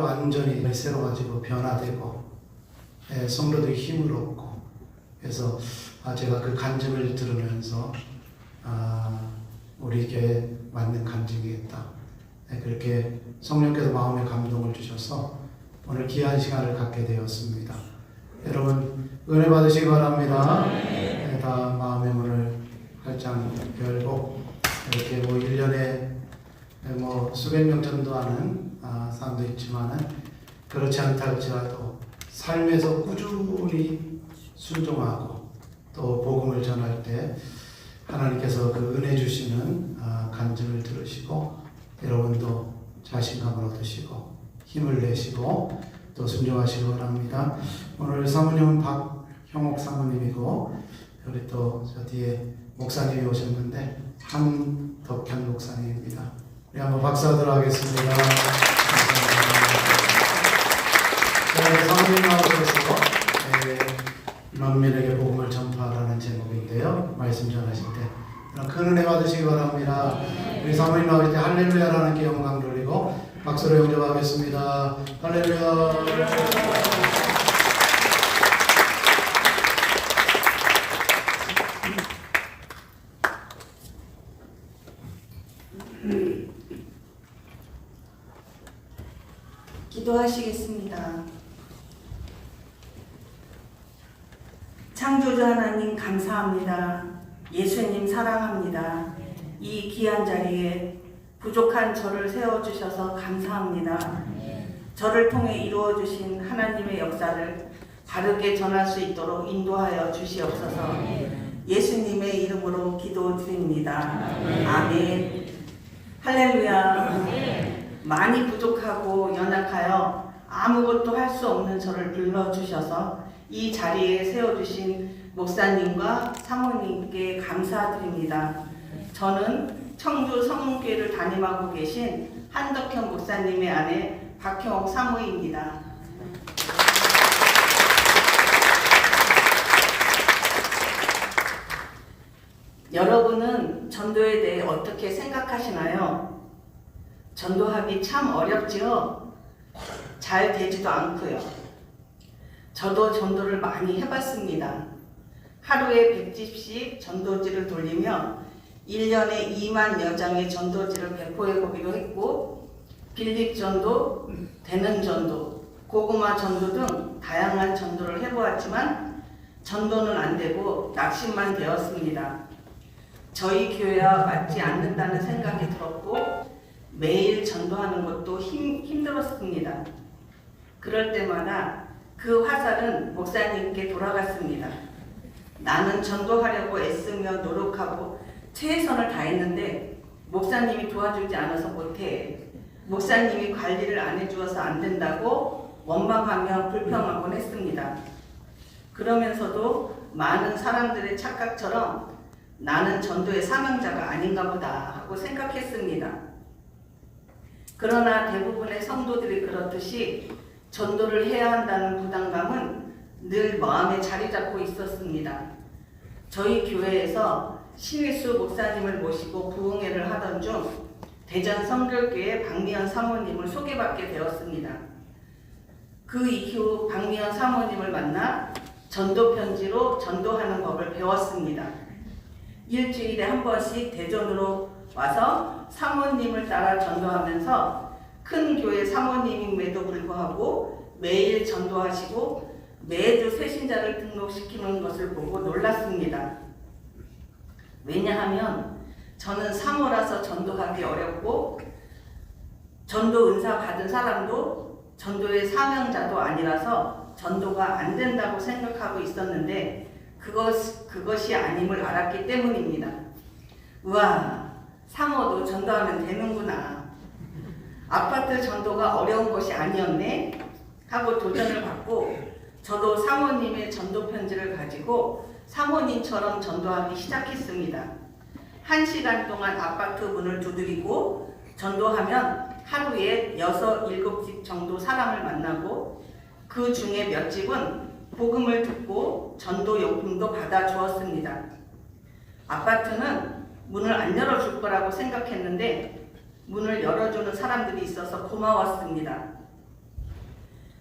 완전히 새로워지고 변화되고 예, 성도들이 힘을 얻고 그래서 아, 제가 그 간증을 들으면서 아, 우리 교회 맞는 간증이겠다 예, 그렇게 성령께서 마음에 감동을 주셔서 오늘 귀한 시간을 갖게 되었습니다. 여러분 은혜 받으시기 바랍니다. 예, 다 마음의 문을 활짝 열고 이렇게 뭐 1년에 뭐 수백 명 전도하는 아, 사람도 있지만은 그렇지 않다 할지라도 삶에서 꾸준히 순종하고 또 복음을 전할 때 하나님께서 그 은혜 주시는 아, 간증을 들으시고 여러분도 자신감을 얻으시고 힘을 내시고 또 순종하시기 바랍니다. 오늘 사모님은 박형옥 사모님이고 우리 또 저 뒤에 목사님이 오셨는데 한덕현 목사님입니다. 우리 한번 박수하도록 하겠습니다. 감사합니다. 사모님 나오셔서 에, 만민에게 복음을 전파하라는 제목인데요. 말씀 전하실 때. 큰 은혜 받으시기 바랍니다. 우리 사모님 나올 때 할렐루야라는 게 영광 돌리고 박수로 영접하겠습니다. 할렐루야. 기도하시겠습니다. 창조주 하나님 감사합니다. 예수님 사랑합니다. 이 귀한 자리에 부족한 저를 세워주셔서 감사합니다. 저를 통해 이루어주신 하나님의 역사를 바르게 전할 수 있도록 인도하여 주시옵소서. 예수님의 이름으로 기도드립니다. 아멘. 할렐루야. 많이 부족하고 연약하여 아무것도 할 수 없는 저를 불러주셔서 이 자리에 세워주신 목사님과 사모님께 감사드립니다. 저는 청주 성문교회를 담임하고 계신 한덕현 목사님의 아내 박형옥 사모입니다. 여러분은 전도에 대해 어떻게 생각하시나요? 전도하기 참 어렵지요? 잘 되지도 않고요. 저도 전도를 많이 해봤습니다. 하루에 100집씩 전도지를 돌리며 1년에 2만 여 장의 전도지를 배포해 보기도 했고 빌립 전도, 되는 전도, 고구마 전도 등 다양한 전도를 해보았지만 전도는 안 되고 낙심만 되었습니다. 저희 교회와 맞지 않는다는 생각이 들었고 매일 전도하는 것도 힘, 힘들었습니다. 그럴 때마다 그 화살은 목사님께 돌아갔습니다. 나는 전도하려고 애쓰며 노력하고 최선을 다했는데 목사님이 도와주지 않아서 못해. 목사님이 관리를 안 해주어서 안 된다고 원망하며 불평하곤 했습니다. 그러면서도 많은 사람들의 착각처럼 나는 전도의 사명자가 아닌가 보다 하고 생각했습니다. 그러나 대부분의 성도들이 그렇듯이 전도를 해야 한다는 부담감은 늘 마음에 자리 잡고 있었습니다. 저희 교회에서 신위수 목사님을 모시고 부흥회를 하던 중 대전 성결교회 박미연 사모님을 소개받게 되었습니다. 그 이후 박미연 사모님을 만나 전도 편지로 전도하는 법을 배웠습니다. 일주일에 한 번씩 대전으로 와서 사모님을 따라 전도하면서 큰 교회 사모님임에도 불구하고 매일 전도하시고 매주 새신자를 등록시키는 것을 보고 놀랐습니다. 왜냐하면 저는 사모라서 전도하기 어렵고 전도 은사 받은 사람도 전도의 사명자도 아니라서 전도가 안 된다고 생각하고 있었는데 그것, 그것이 아님을 알았기 때문입니다. 우와, 사모도 전도하면 되는구나. 아파트 전도가 어려운 것이 아니었네. 하고 도전을 받고 저도 사모님의 전도 편지를 가지고 사모님처럼 전도하기 시작했습니다. 한 시간 동안 아파트 문을 두드리고 전도하면 하루에 여섯 일곱 집 정도 사람을 만나고 그 중에 몇 집은 복음을 듣고 전도 용품도 받아 주었습니다. 아파트는 문을 안 열어줄 거라고 생각했는데 문을 열어주는 사람들이 있어서 고마웠습니다.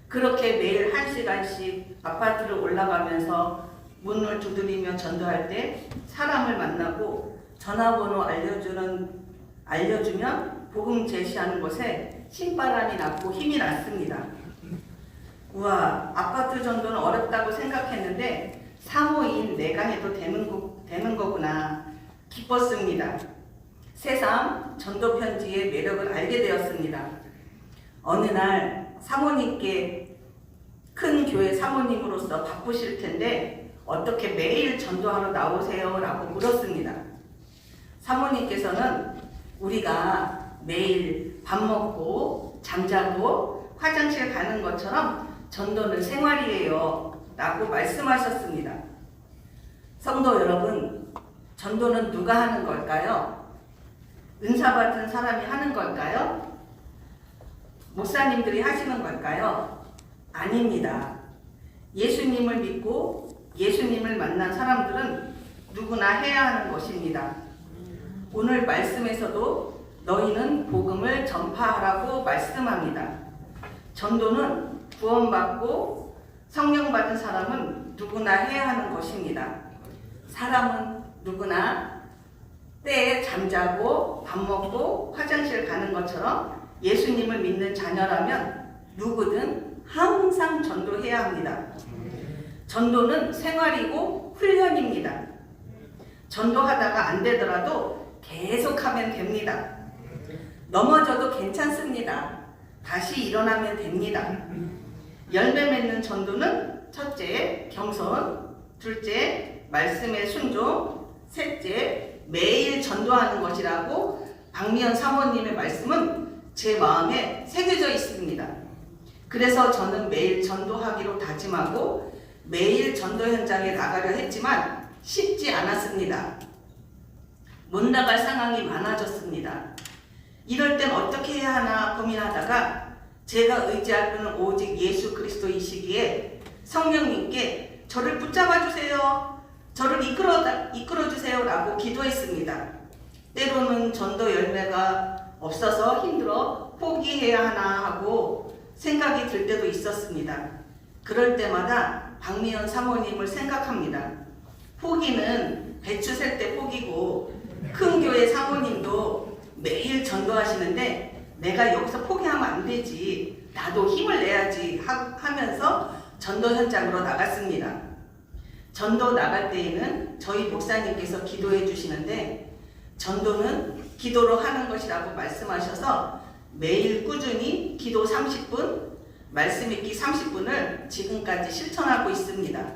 그렇게 매일 한 시간씩 아파트를 올라가면서 문을 두드리며 전도할 때 사람을 만나고 전화번호 알려주는 알려주면 복음 제시하는 곳에 신바람이 났고 힘이 났습니다. 우와 아파트 전도는 어렵다고 생각했는데 사모인 내가 해도 되는, 거, 되는 거구나 기뻤습니다. 새삼 전도 편지의 매력을 알게 되었습니다. 어느 날 사모님께 큰 교회 사모님으로서 바쁘실 텐데 어떻게 매일 전도하러 나오세요? 라고 물었습니다. 사모님께서는 우리가 매일 밥 먹고 잠자고 화장실 가는 것처럼 전도는 생활이에요. 라고 말씀하셨습니다. 성도 여러분, 전도는 누가 하는 걸까요? 은사받은 사람이 하는 걸까요? 목사님들이 하시는 걸까요? 아닙니다. 예수님을 믿고 예수님을 만난 사람들은 누구나 해야 하는 것입니다. 오늘 말씀에서도 너희는 복음을 전파하라고 말씀합니다. 전도는 구원받고 성령 받은 사람은 누구나 해야 하는 것입니다. 사람은 누구나 때에 잠자고 밥 먹고 화장실 가는 것처럼 예수님을 믿는 자녀라면 누구든 항상 전도해야 합니다. 전도는 생활이고 훈련입니다. 전도하다가 안 되더라도 계속하면 됩니다. 넘어져도 괜찮습니다. 다시 일어나면 됩니다. 열매 맺는 전도는 첫째, 경선, 둘째, 말씀의 순종, 셋째, 매일 전도하는 것이라고 박미연 사모님의 말씀은 제 마음에 새겨져 있습니다. 그래서 저는 매일 전도하기로 다짐하고 매일 전도 현장에 나가려 했지만 쉽지 않았습니다. 못 나갈 상황이 많아졌습니다. 이럴 땐 어떻게 해야 하나 고민하다가 제가 의지할 분은 오직 예수 그리스도이시기에 성령님께 저를 붙잡아 주세요. 저를 이끌어 이끌어 주세요 라고 기도했습니다. 때로는 전도 열매가 없어서 힘들어 포기해야 하나 하고 생각이 들 때도 있었습니다. 그럴 때마다 박미연 사모님을 생각합니다. 포기는 배추 셀 때 포기고 큰 교회 사모님도 매일 전도하시는데 내가 여기서 포기하면 안 되지. 나도 힘을 내야지 하- 하면서 전도 현장으로 나갔습니다. 전도 나갈 때에는 저희 목사님께서 기도해 주시는데 전도는 기도로 하는 것이라고 말씀하셔서 매일 꾸준히 기도 30분, 말씀 읽기 30분을 지금까지 실천하고 있습니다.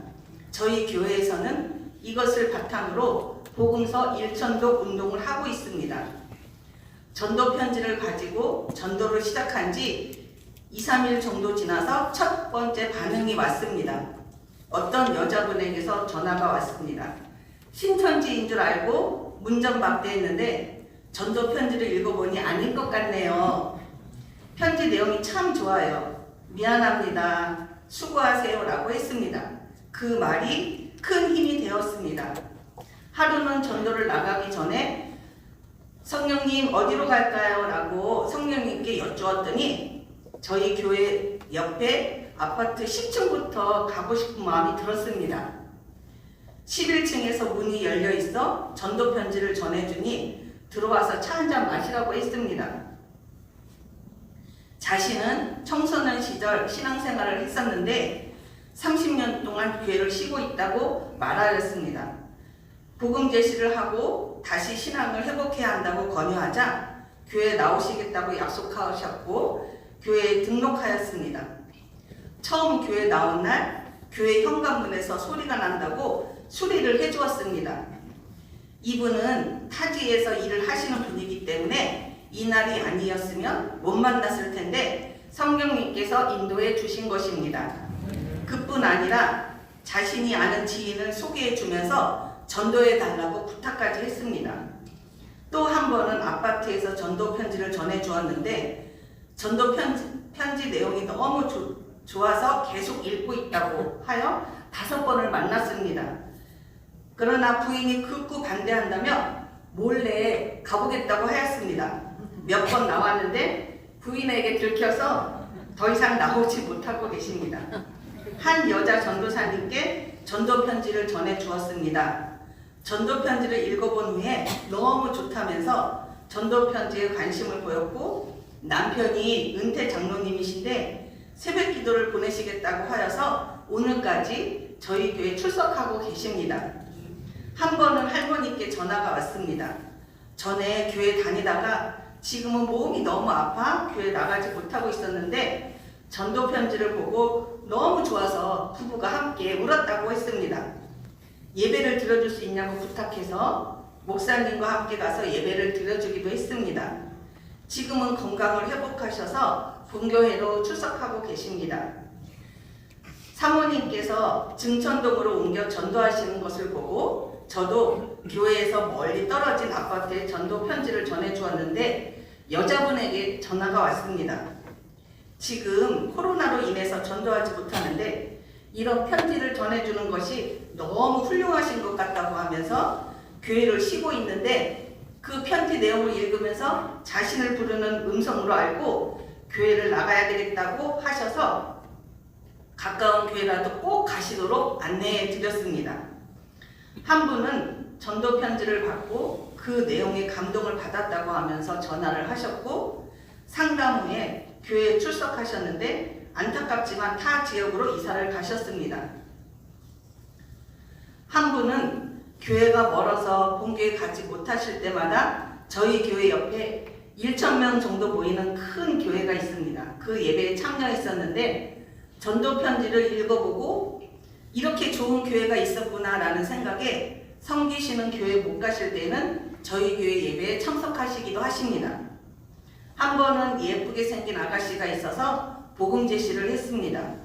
저희 교회에서는 이것을 바탕으로 복음서 일천독 운동을 하고 있습니다. 전도 편지를 가지고 전도를 시작한 지 2, 3일 정도 지나서 첫 번째 반응이 왔습니다. 어떤 여자분에게서 전화가 왔습니다. 신천지인 줄 알고 문전박대했는데 전도 편지를 읽어보니 아닌 것 같네요. 편지 내용이 참 좋아요. 미안합니다. 수고하세요라고 했습니다. 그 말이 큰 힘이 되었습니다. 하루는 전도를 나가기 전에 성령님 어디로 갈까요? 라고 성령님께 여쭈었더니 저희 교회 옆에 아파트 10층부터 가고 싶은 마음이 들었습니다. 11층에서 문이 열려 있어 전도 편지를 전해주니 들어와서 차 한 잔 마시라고 했습니다. 자신은 청소년 시절 신앙생활을 했었는데 30년 동안 교회를 쉬고 있다고 말하였습니다. 복음 제시를 하고 다시 신앙을 회복해야 한다고 권유하자 교회에 나오시겠다고 약속하셨고 교회에 등록하였습니다. 처음 교회 나온 날 교회 현관문에서 소리가 난다고 수리를 해주었습니다. 이분은 타지에서 일을 하시는 분이기 때문에 이날이 아니었으면 못 만났을 텐데 성령님께서 인도해 주신 것입니다. 그뿐 아니라 자신이 아는 지인을 소개해 주면서 전도해 달라고 부탁까지 했습니다. 또 한 번은 아파트에서 전도 편지를 전해 주었는데 전도 편지, 편지 내용이 너무 조, 좋아서 계속 읽고 있다고 하여 다섯 번을 만났습니다. 그러나 부인이 극구 반대한다며 몰래 가보겠다고 하였습니다. 몇 번 나왔는데 부인에게 들켜서 더 이상 나오지 못하고 계십니다. 한 여자 전도사님께 전도 편지를 전해 주었습니다. 전도 편지를 읽어본 후에 너무 좋다면서 전도 편지에 관심을 보였고 남편이 은퇴 장로님이신데 새벽 기도를 보내시겠다고 하여서 오늘까지 저희 교회 출석하고 계십니다. 한 번은 할머니께 전화가 왔습니다. 전에 교회 다니다가 지금은 몸이 너무 아파 교회 나가지 못하고 있었는데 전도 편지를 보고 너무 좋아서 부부가 함께 울었다고 했습니다. 예배를 드려줄 수 있냐고 부탁해서 목사님과 함께 가서 예배를 드려주기도 했습니다. 지금은 건강을 회복하셔서 본교회로 출석하고 계십니다. 사모님께서 증천동으로 옮겨 전도하시는 것을 보고 저도 교회에서 멀리 떨어진 아파트에 전도 편지를 전해 주었는데 여자분에게 전화가 왔습니다. 지금 코로나로 인해서 전도하지 못하는데 이런 편지를 전해주는 것이 너무 훌륭하신 것 같다고 하면서 교회를 쉬고 있는데 그 편지 내용을 읽으면서 자신을 부르는 음성으로 알고 교회를 나가야 되겠다고 하셔서 가까운 교회라도 꼭 가시도록 안내해 드렸습니다. 한 분은 전도 편지를 받고 그 내용에 감동을 받았다고 하면서 전화를 하셨고 상담 후에 교회에 출석하셨는데 안타깝지만 타 지역으로 이사를 가셨습니다. 한 분은 교회가 멀어서 본교에 가지 못하실 때마다 저희 교회 옆에 1,000명 정도 모이는 큰 교회가 있습니다. 그 예배에 참여했었는데 전도 편지를 읽어보고 이렇게 좋은 교회가 있었구나라는 생각에 섬기시는 교회 못 가실 때는 저희 교회 예배에 참석하시기도 하십니다. 한 번은 예쁘게 생긴 아가씨가 있어서 복음 제시를 했습니다.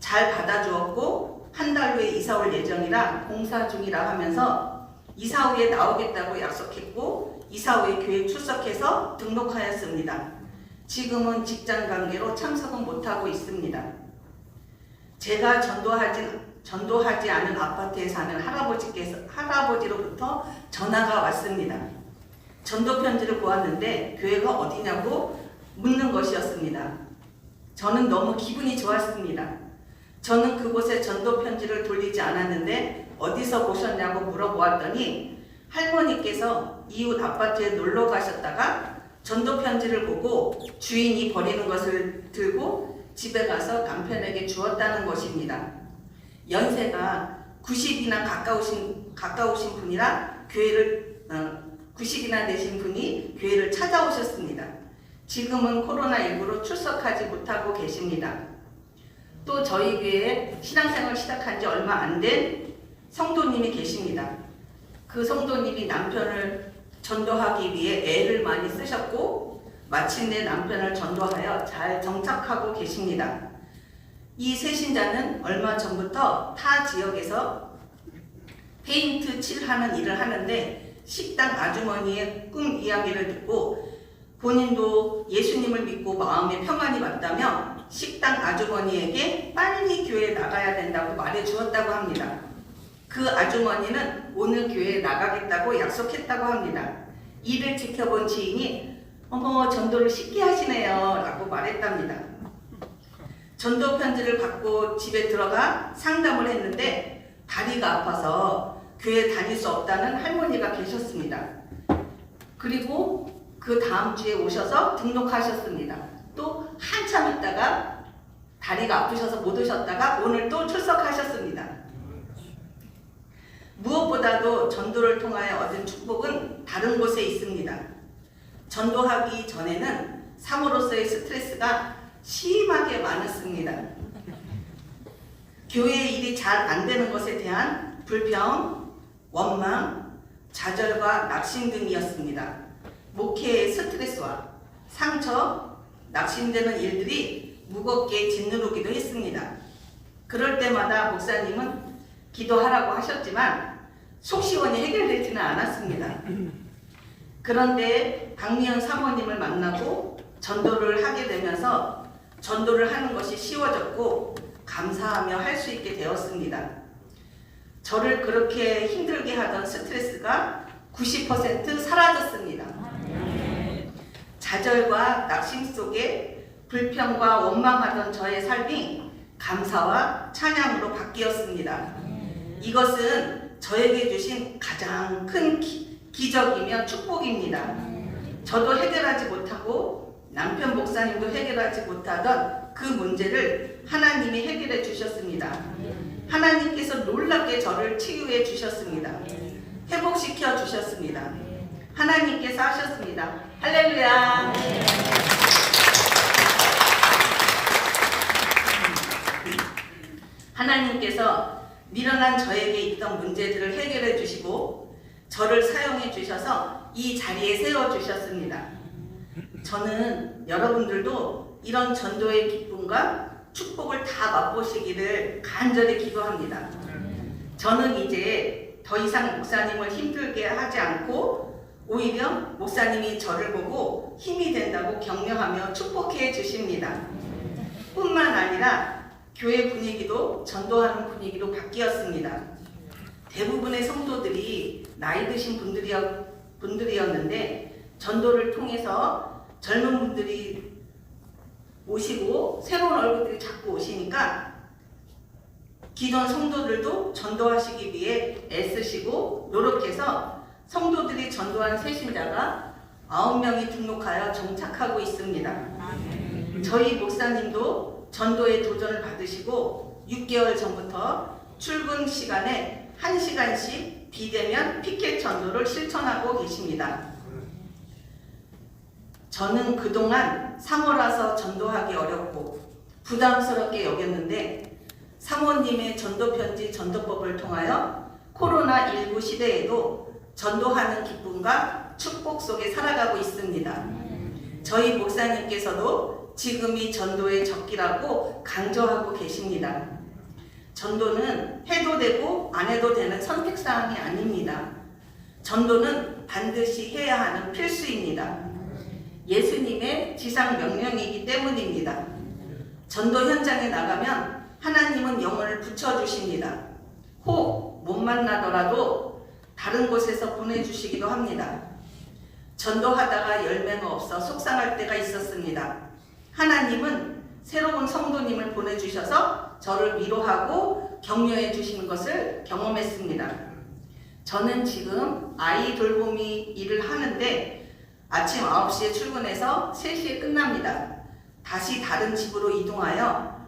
잘 받아주었고 한 달 후에 이사 올 예정이라 공사 중이라 하면서 이사 후에 나오겠다고 약속했고 이사 후에 교회 출석해서 등록하였습니다. 지금은 직장 관계로 참석은 못하고 있습니다. 제가 전도하지, 전도하지 않은 아파트에 사는 할아버지께서, 할아버지로부터 전화가 왔습니다. 전도 편지를 보았는데 교회가 어디냐고 묻는 것이었습니다. 저는 너무 기분이 좋았습니다. 저는 그곳에 전도 편지를 돌리지 않았는데 어디서 보셨냐고 물어보았더니 할머니께서 이웃 아파트에 놀러 가셨다가 전도 편지를 보고 주인이 버리는 것을 들고 집에 가서 남편에게 주었다는 것입니다. 연세가 90이나 가까우신 가까우신 분이라 교회를 어, 90이나 되신 분이 교회를 찾아오셨습니다. 지금은 코로나19로 출석하지 못하고 계십니다. 또 저희 교회에 신앙생활 시작한 지 얼마 안 된 성도님이 계십니다. 그 성도님이 남편을 전도하기 위해 애를 많이 쓰셨고 마침내 남편을 전도하여 잘 정착하고 계십니다. 이 세신자는 얼마 전부터 타 지역에서 페인트 칠하는 일을 하는데 식당 아주머니의 꿈 이야기를 듣고 본인도 예수님을 믿고 마음에 평안이 왔다며 식당 아주머니에게 빨리 교회에 나가야 된다고 말해 주었다고 합니다. 그 아주머니는 오늘 교회에 나가겠다고 약속했다고 합니다. 이를 지켜본 지인이 어머 전도를 쉽게 하시네요 라고 말했답니다. 전도 편지를 받고 집에 들어가 상담을 했는데 다리가 아파서 교회 다닐 수 없다는 할머니가 계셨습니다. 그리고 그 다음 주에 오셔서 등록하셨습니다. 또 한참 있다가 다리가 아프셔서 못 오셨다가 오늘 또 출석하셨습니다. 무엇보다도 전도를 통하여 얻은 축복은 다른 곳에 있습니다. 전도하기 전에는 사모로서의 스트레스가 심하게 많았습니다. 교회 일이 잘 안 되는 것에 대한 불평, 원망, 좌절과 낙심 등이었습니다. 목회의 스트레스와 상처, 낙심되는 일들이 무겁게 짓누르기도 했습니다. 그럴 때마다 목사님은 기도하라고 하셨지만 속 시원히 해결되지는 않았습니다. 그런데 박미연 사모님을 만나고 전도를 하게 되면서 전도를 하는 것이 쉬워졌고 감사하며 할 수 있게 되었습니다. 저를 그렇게 힘들게 하던 스트레스가 90% 사라졌습니다. 좌절과 낙심 속에 불평과 원망하던 저의 삶이 감사와 찬양으로 바뀌었습니다. 이것은 저에게 주신 가장 큰 기, 기적이며 축복입니다. 저도 해결하지 못하고 남편 목사님도 해결하지 못하던 그 문제를 하나님이 해결해 주셨습니다. 하나님께서 놀랍게 저를 치유해 주셨습니다. 회복시켜 주셨습니다. 하나님께서 하셨습니다. 할렐루야. 하나님께서 미련한 저에게 있던 문제들을 해결해 주시고 저를 사용해 주셔서 이 자리에 세워 주셨습니다. 저는 여러분들도 이런 전도의 기쁨과 축복을 다 맛보시기를 간절히 기도합니다. 저는 이제 더 이상 목사님을 힘들게 하지 않고 오히려 목사님이 저를 보고 힘이 된다고 격려하며 축복해 주십니다. 뿐만 아니라 교회 분위기도 전도하는 분위기로 바뀌었습니다. 대부분의 성도들이 나이 드신 분들이었, 분들이었는데 전도를 통해서 젊은 분들이 오시고 새로운 얼굴들이 자꾸 오시니까 기존 성도들도 전도하시기 위해 애쓰시고 노력해서 성도들이 전도한 세신자가 9명이 등록하여 정착하고 있습니다. 저희 목사님도 전도의 도전을 받으시고 6개월 전부터 출근 시간에 1시간씩 비대면 피켓 전도를 실천하고 계십니다. 저는 그동안 사모라서 전도하기 어렵고 부담스럽게 여겼는데 사모님의 전도편지 전도법을 통하여 코로나19 시대에도 전도하는 기쁨과 축복 속에 살아가고 있습니다. 저희 목사님께서도 지금이 전도의 적기라고 강조하고 계십니다. 전도는 해도 되고 안 해도 되는 선택사항이 아닙니다. 전도는 반드시 해야 하는 필수입니다. 예수님의 지상 명령이기 때문입니다. 전도 현장에 나가면 하나님은 영혼을 붙여주십니다. 혹 못 만나더라도 다른 곳에서 보내주시기도 합니다. 전도하다가 열매가 없어 속상할 때가 있었습니다. 하나님은 새로운 성도님을 보내주셔서 저를 위로하고 격려해 주시는 것을 경험했습니다. 저는 지금 아이 돌보미 일을 하는데 아침 9시에 출근해서 3시에 끝납니다. 다시 다른 집으로 이동하여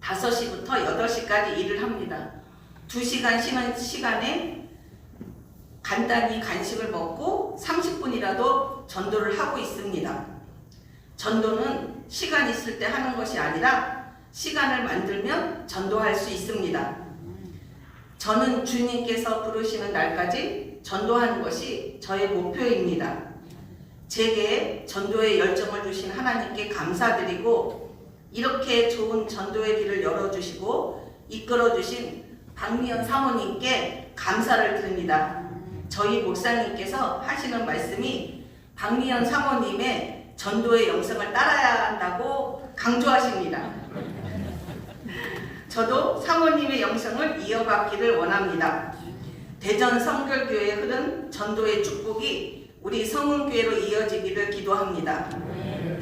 5시부터 8시까지 일을 합니다. 2시간 쉬는 시간에 간단히 간식을 먹고 30분이라도 전도를 하고 있습니다. 전도는 시간 있을 때 하는 것이 아니라 시간을 만들면 전도할 수 있습니다. 저는 주님께서 부르시는 날까지 전도하는 것이 저의 목표입니다. 제게 전도의 열정을 주신 하나님께 감사드리고 이렇게 좋은 전도의 길을 열어주시고 이끌어주신 박미연 사모님께 감사를 드립니다. 저희 목사님께서 하시는 말씀이 박미연 사모님의 전도의 영성을 따라야 한다고 강조하십니다. 저도 사모님의 영성을 이어받기를 원합니다. 대전 성결교회에 흐른 전도의 축복이 우리 성은교회로 이어지기를 기도합니다.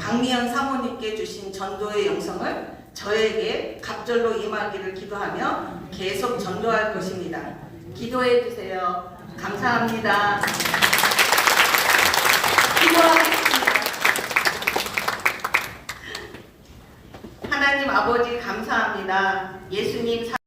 박미연 사모님께 주신 전도의 영성을 저에게 갑절로 임하기를 기도하며 계속 전도할 것입니다. 기도해 주세요. 감사합니다. 기도하겠습니다. 하나님 아버지 감사합니다. 예수님